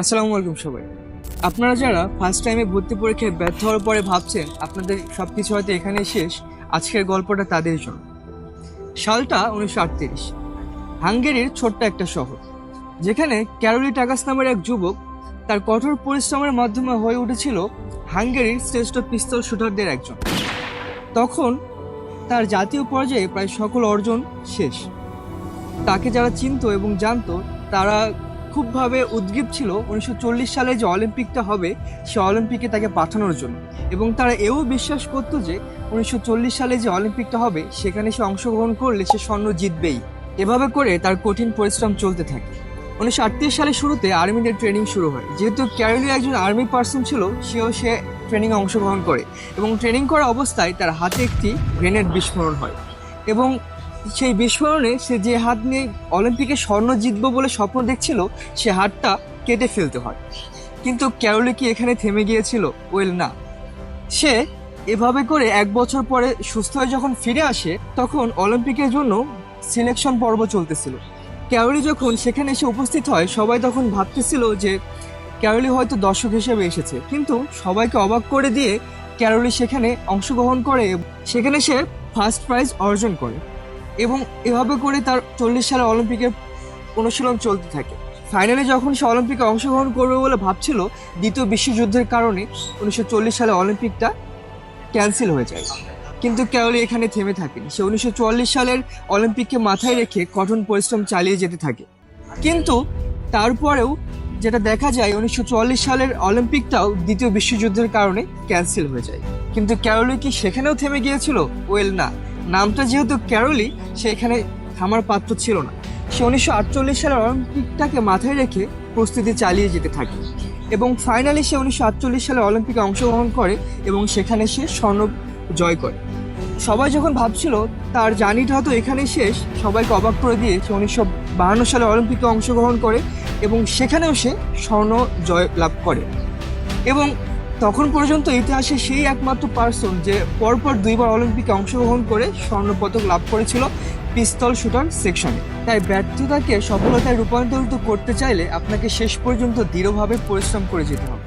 আসসালামু আলাইকুম সবাই। আপনারা যারা ফার্স্ট টাইমে ভর্তি পরীক্ষায় ব্যর্থ হওয়ার পরে ভাবছেন আপনাদের সব কিছু হয়তো এখানেই শেষ, আজকের গল্পটা তাদের জন্য। সালটা উনিশশো আটত্রিশ, হাঙ্গেরির ছোট্ট একটা শহর, যেখানে ক্যারোলি টাকাস নামের এক যুবক তার কঠোর পরিশ্রমের মাধ্যমে হয়ে উঠেছিল হাঙ্গেরির শ্রেষ্ঠ পিস্তল শুটারদের একজন। তখন তার জাতীয় পর্যায়ে প্রায় সকল অর্জন শেষ। তাকে যারা চিনত এবং জানতো, তারা খুবভাবে উদ্গ্রীব ছিল উনিশশো চল্লিশ সালে যে অলিম্পিকটা হবে, সে অলিম্পিকে তাকে পাঠানোর জন্য। এবং তারা এও বিশ্বাস করতো যে উনিশশো চল্লিশ সালে যে অলিম্পিকটা হবে, সেখানে সে অংশগ্রহণ করলে সে স্বর্ণ জিতবেই। এভাবে করে তার কঠিন পরিশ্রম চলতে থাকে। উনিশশো আটত্রিশ সালের শুরুতে আর্মিদের ট্রেনিং শুরু হয়। যেহেতু ক্যারোলি একজন আর্মি পার্সন ছিল, সেও সে ট্রেনিংয়ে অংশগ্রহণ করে। এবং ট্রেনিং করা অবস্থায় তার হাতে একটি গ্রেনেড বিস্ফোরণ হয়। এবং সেই বিস্ফোরণে সে যে হাত নিয়ে অলিম্পিকে স্বর্ণ জিতবো বলে স্বপ্ন দেখছিল, সে হাতটা কেটে ফেলতে হয়। কিন্তু ক্যারোলি কি এখানে থেমে গিয়েছিল? ওয়েল, না। সে এভাবে করে এক বছর পরে সুস্থ হয়ে যখন ফিরে আসে, তখন অলিম্পিকের জন্য সিলেকশন পর্ব চলতেছিল। ক্যারোলি যখন সেখানে এসে উপস্থিত হয়, সবাই তখন ভাবতেছিল যে ক্যারোলি হয়তো দর্শক হিসেবে এসেছে। কিন্তু সবাইকে অবাক করে দিয়ে ক্যারোলি সেখানে অংশগ্রহণ করে সেখানে সে ফার্স্ট প্রাইজ অর্জন করে। এবং এভাবে করে তার চল্লিশ সালে অলিম্পিকের অনুশীলন চলতে থাকে। ফাইনালে যখন সে অলিম্পিকে অংশগ্রহণ করবে বলে ভাবছিল, দ্বিতীয় বিশ্বযুদ্ধের কারণে উনিশশো চল্লিশ সালে অলিম্পিকটা ক্যান্সেল হয়ে যায়। কিন্তু ক্যারলি এখানে থেমে থাকেনি। সে উনিশশো চুয়াল্লিশ সালের অলিম্পিককে মাথায় রেখে কঠোর পরিশ্রম চালিয়ে যেতে থাকে। কিন্তু তারপরেও যেটা দেখা যায়, উনিশশো চুয়াল্লিশ সালের অলিম্পিকটাও দ্বিতীয় বিশ্বযুদ্ধের কারণে ক্যান্সেল হয়ে যায়। কিন্তু ক্যারলি কি সেখানেও থেমে গিয়েছিল? ওয়েল না। নামটা যেহেতু ক্যারোলি সে এখানে থামার পাত্র ছিল না। সে উনিশশো আটচল্লিশ সালের অলিম্পিকটাকে মাথায় রেখে প্রস্তুতি চালিয়ে যেতে থাকে এবং ফাইনালি সে উনিশশো আটচল্লিশ সালে অলিম্পিকে অংশগ্রহণ করে এবং সেখানে সে স্বর্ণ জয় করে। সবাই যখন ভাবছিল তার জার্নিটা হয়তো এখানেই শেষ, সবাইকে অবাক করে দিয়ে সে উনিশশো বাহান্ন সালে অলিম্পিকে অংশগ্রহণ করে এবং সেখানেও সে স্বর্ণ জয় লাভ করে। এবং তখন পর্যন্ত ইতিহাসে সেই একমাত্র পার্সন যে পরপর দুইবার অলিম্পিকে অংশগ্রহণ করে স্বর্ণপদক লাভ করেছিল পিস্তল শুটার সেকশনে তাই ব্যর্থতাকে সফলতায় রূপান্তরিত করতে চাইলে আপনাকে শেষ পর্যন্ত দৃঢ়ভাবে পরিশ্রম করে যেতে হবে।